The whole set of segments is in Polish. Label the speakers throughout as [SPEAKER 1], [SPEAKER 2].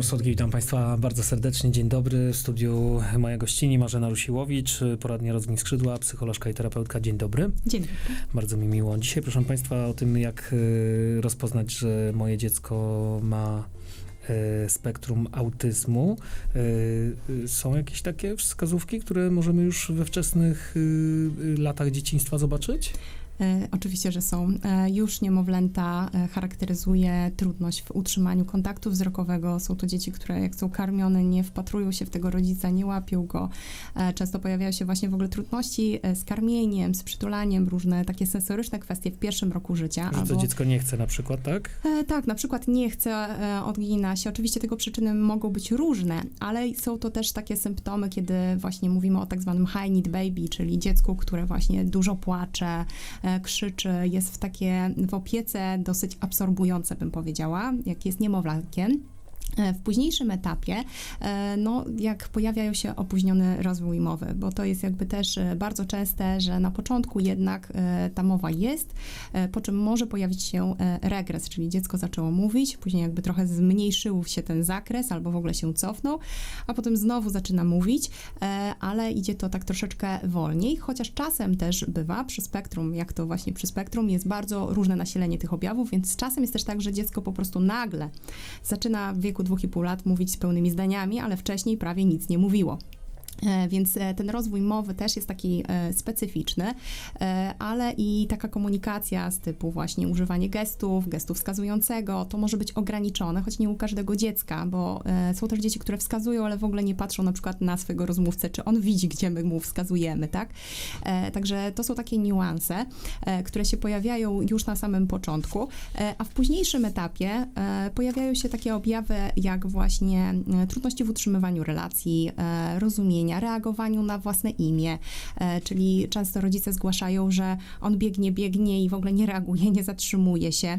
[SPEAKER 1] Tomasz Słodki, witam Państwa bardzo serdecznie. Dzień dobry. W studiu moja gościni Marzena Rusiłowicz, poradnia rozwój skrzydła, psycholożka i terapeutka. Dzień dobry.
[SPEAKER 2] Dzień dobry.
[SPEAKER 1] Bardzo mi miło. Dzisiaj proszę Państwa o tym, jak y, rozpoznać, że moje dziecko ma y, spektrum autyzmu. Y, Są jakieś takie wskazówki, które możemy już we wczesnych latach dzieciństwa zobaczyć?
[SPEAKER 2] E, oczywiście, że są. E, już niemowlęta e, charakteryzuje trudność w utrzymaniu kontaktu wzrokowego. Są to dzieci, które jak są karmione, nie wpatrują się w tego rodzica, nie łapią go. Często pojawiają się właśnie w ogóle trudności z karmieniem, z przytulaniem, różne takie sensoryczne kwestie w pierwszym roku życia.
[SPEAKER 1] Że to dziecko nie chce na przykład, tak?
[SPEAKER 2] Tak, na przykład nie chce, odgina się. Oczywiście tego przyczyny mogą być różne, ale są to też takie symptomy, kiedy właśnie mówimy o tak zwanym high need baby, czyli dziecku, które właśnie dużo płacze, krzyczy, jest w takie w opiece dosyć absorbujące, bym powiedziała, jak jest niemowlakiem. E, W późniejszym etapie, e, no, jak pojawiają się opóźniony rozwój mowy, bo to jest jakby też e, bardzo częste, że na początku jednak ta mowa jest, po czym może pojawić się regres, czyli dziecko zaczęło mówić, później jakby trochę zmniejszył się ten zakres albo w ogóle się cofnął, a potem znowu zaczyna mówić, ale idzie to tak troszeczkę wolniej, chociaż czasem też bywa przy spektrum, jak to właśnie przy spektrum, jest bardzo różne nasilenie tych objawów, więc czasem jest też tak, że dziecko po prostu nagle zaczyna w wieku 2,5 lat mówić z pełnymi zdaniami, ale wcześniej prawie nic nie mówiło. E, Więc e, ten rozwój mowy też jest taki e, specyficzny, ale i taka komunikacja z typu właśnie używanie gestów, gestu wskazującego, to może być ograniczone, choć nie u każdego dziecka, bo są też dzieci, które wskazują, ale w ogóle nie patrzą na przykład na swojego rozmówcę, czy on widzi, gdzie my mu wskazujemy, tak? Także to są takie niuanse, które się pojawiają już na samym początku, a w późniejszym etapie pojawiają się takie objawy jak właśnie trudności w utrzymywaniu relacji, e, reagowaniu na własne imię, e, czyli często rodzice zgłaszają, że on biegnie, biegnie i w ogóle nie reaguje, nie zatrzymuje się.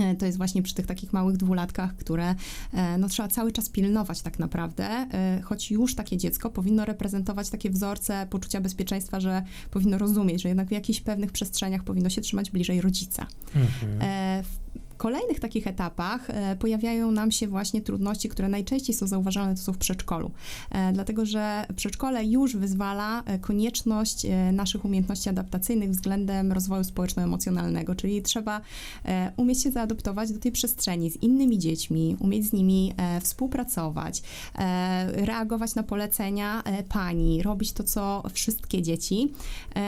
[SPEAKER 2] E, To jest właśnie przy tych takich małych dwulatkach, które e, no, trzeba cały czas pilnować tak naprawdę, choć już takie dziecko powinno reprezentować takie wzorce poczucia bezpieczeństwa, że powinno rozumieć, że jednak w jakichś pewnych przestrzeniach powinno się trzymać bliżej rodzica.
[SPEAKER 1] Mhm.
[SPEAKER 2] W kolejnych takich etapach e, pojawiają nam się właśnie trudności, które najczęściej są zauważalne, to są w przedszkolu. E, Dlatego, że przedszkole już wyzwala e, konieczność naszych umiejętności adaptacyjnych względem rozwoju społeczno-emocjonalnego, czyli trzeba umieć się zaadoptować do tej przestrzeni z innymi dziećmi, umieć z nimi współpracować, reagować na polecenia pani, robić to, co wszystkie dzieci,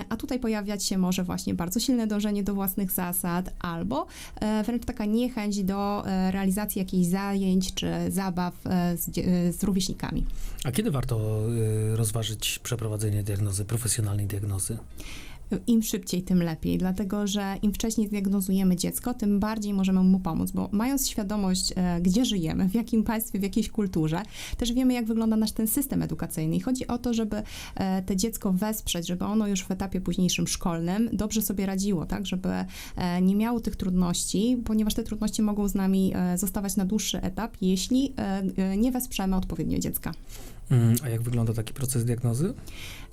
[SPEAKER 2] a tutaj pojawiać się może właśnie bardzo silne dążenie do własnych zasad, albo wręcz taka niechęć do e, realizacji jakichś zajęć czy zabaw e, z, e, z rówieśnikami.
[SPEAKER 1] A kiedy warto rozważyć przeprowadzenie diagnozy, profesjonalnej diagnozy?
[SPEAKER 2] Im szybciej, tym lepiej, dlatego że im wcześniej zdiagnozujemy dziecko, tym bardziej możemy mu pomóc, bo mając świadomość, e, gdzie żyjemy, w jakim państwie, w jakiej kulturze, też wiemy, jak wygląda nasz ten system edukacyjny. I chodzi o to, żeby e, te dziecko wesprzeć, żeby ono już w etapie późniejszym szkolnym dobrze sobie radziło, tak, żeby e, nie miało tych trudności, ponieważ te trudności mogą z nami zostawać na dłuższy etap, jeśli nie wesprzemy odpowiednio dziecka.
[SPEAKER 1] Mm, A jak wygląda taki proces diagnozy?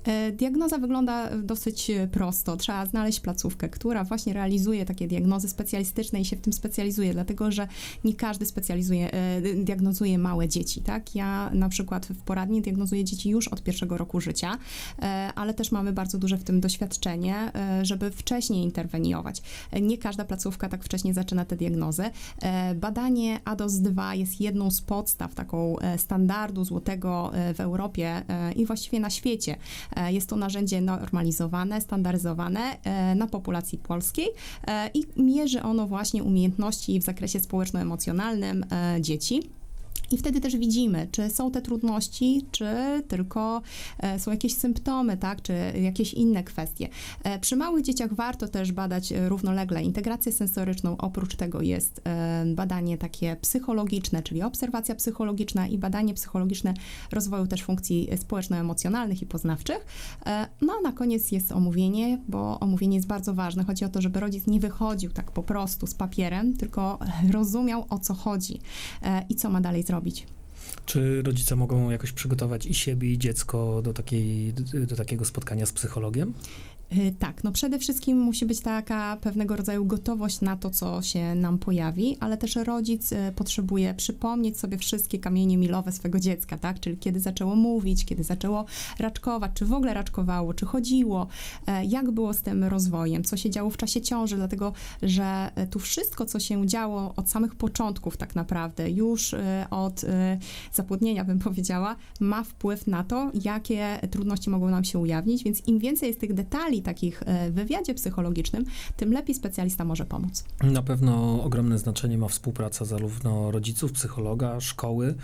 [SPEAKER 2] E, Diagnoza wygląda dosyć e, prosto. Trzeba znaleźć placówkę, która właśnie realizuje takie diagnozy specjalistyczne i się w tym specjalizuje, dlatego że nie każdy specjalizuje, e, diagnozuje małe dzieci, tak? Ja na przykład w poradni diagnozuję dzieci już od pierwszego roku życia, e, ale też mamy bardzo duże w tym doświadczenie, e, żeby wcześniej interweniować. E, Nie każda placówka tak wcześnie zaczyna te diagnozy. E, Badanie ADOS-2 jest jedną z podstaw taką e, standardu złotego e, w Europie e, i właściwie na świecie. E, Jest to narzędzie normalizowane, standaryzowane e, na populacji polskiej i mierzy ono właśnie umiejętności w zakresie społeczno-emocjonalnym dzieci. I wtedy też widzimy, czy są te trudności, czy tylko e, są jakieś symptomy, tak, czy jakieś inne kwestie. E, przy małych dzieciach warto też badać e, równolegle integrację sensoryczną. Oprócz tego jest badanie takie psychologiczne, czyli obserwacja psychologiczna i badanie psychologiczne rozwoju też funkcji społeczno-emocjonalnych i poznawczych. No a na koniec jest omówienie, bo omówienie jest bardzo ważne. Chodzi o to, żeby rodzic nie wychodził tak po prostu z papierem, tylko rozumiał o co chodzi i co ma dalej zrobić.
[SPEAKER 1] Czy rodzice mogą jakoś przygotować i siebie, i dziecko do, takiej, do takiego spotkania z psychologiem?
[SPEAKER 2] Y, Tak, no przede wszystkim musi być taka pewnego rodzaju gotowość na to, co się nam pojawi, ale też rodzic y, potrzebuje przypomnieć sobie wszystkie kamienie milowe swego dziecka, tak? Czyli kiedy zaczęło mówić, kiedy zaczęło raczkować, czy w ogóle raczkowało, czy chodziło, e, jak było z tym rozwojem, co się działo w czasie ciąży, dlatego że tu wszystko, co się działo od samych początków tak naprawdę, już od zapłodnienia bym powiedziała, ma wpływ na to, jakie trudności mogą nam się ujawnić, więc im więcej jest tych detali takich e, wywiadzie psychologicznym, tym lepiej specjalista może pomóc.
[SPEAKER 1] Na pewno ogromne znaczenie ma współpraca zarówno rodziców, psychologa, szkoły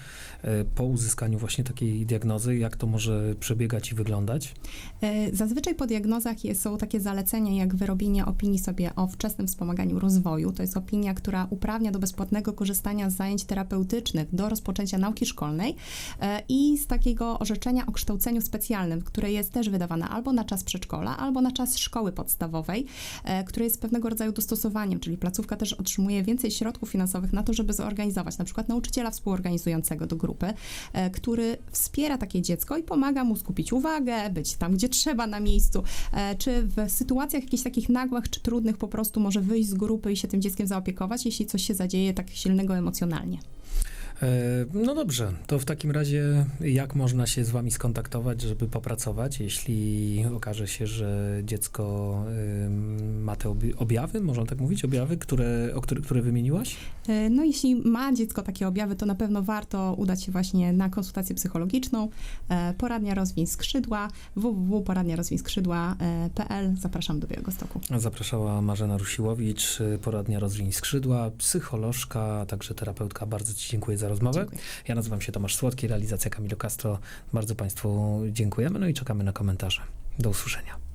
[SPEAKER 1] e, po uzyskaniu właśnie takiej diagnozy, jak to może przebiegać i wyglądać.
[SPEAKER 2] E, Zazwyczaj po diagnozach są takie zalecenia, jak wyrobienie opinii sobie o wczesnym wspomaganiu rozwoju. To jest opinia, która uprawnia do bezpłatnego korzystania z zajęć terapeutycznych do rozpoczęcia nauki szkolnej i z takiego orzeczenia o kształceniu specjalnym, które jest też wydawane albo na czas przedszkola, albo na czas szkoły podstawowej, e, które jest pewnego rodzaju dostosowaniem, czyli placówka też otrzymuje więcej środków finansowych na to, żeby zorganizować na przykład nauczyciela współorganizującego do grupy, e, który wspiera takie dziecko i pomaga mu skupić uwagę, być tam, gdzie trzeba na miejscu, e, czy w sytuacjach jakichś takich nagłych czy trudnych po prostu może wyjść z grupy i się tym dzieckiem zaopiekować, jeśli coś się zadzieje tak silnego emocjonalnie.
[SPEAKER 1] E, No dobrze, to w takim razie jak można się z wami skontaktować, żeby popracować, jeśli okaże się, że dziecko ma te objawy, można tak mówić, objawy, które, o które, które wymieniłaś?
[SPEAKER 2] E, No jeśli ma dziecko takie objawy, to na pewno warto udać się właśnie na konsultację psychologiczną. E, Poradnia Rozwiń Skrzydła, www.poradniarozwińskrzydła.pl. Zapraszam do Białegostoku.
[SPEAKER 1] Zapraszała Marzena Rusiłowicz, poradnia Rozwiń Skrzydła, psycholożka, a także terapeutka. Bardzo Ci dziękuję za rozmowę.
[SPEAKER 2] Dziękuję.
[SPEAKER 1] Ja nazywam się Tomasz Słodki, realizacja Camilo Castro. Bardzo Państwu dziękujemy, no i czekamy na komentarze. Do usłyszenia.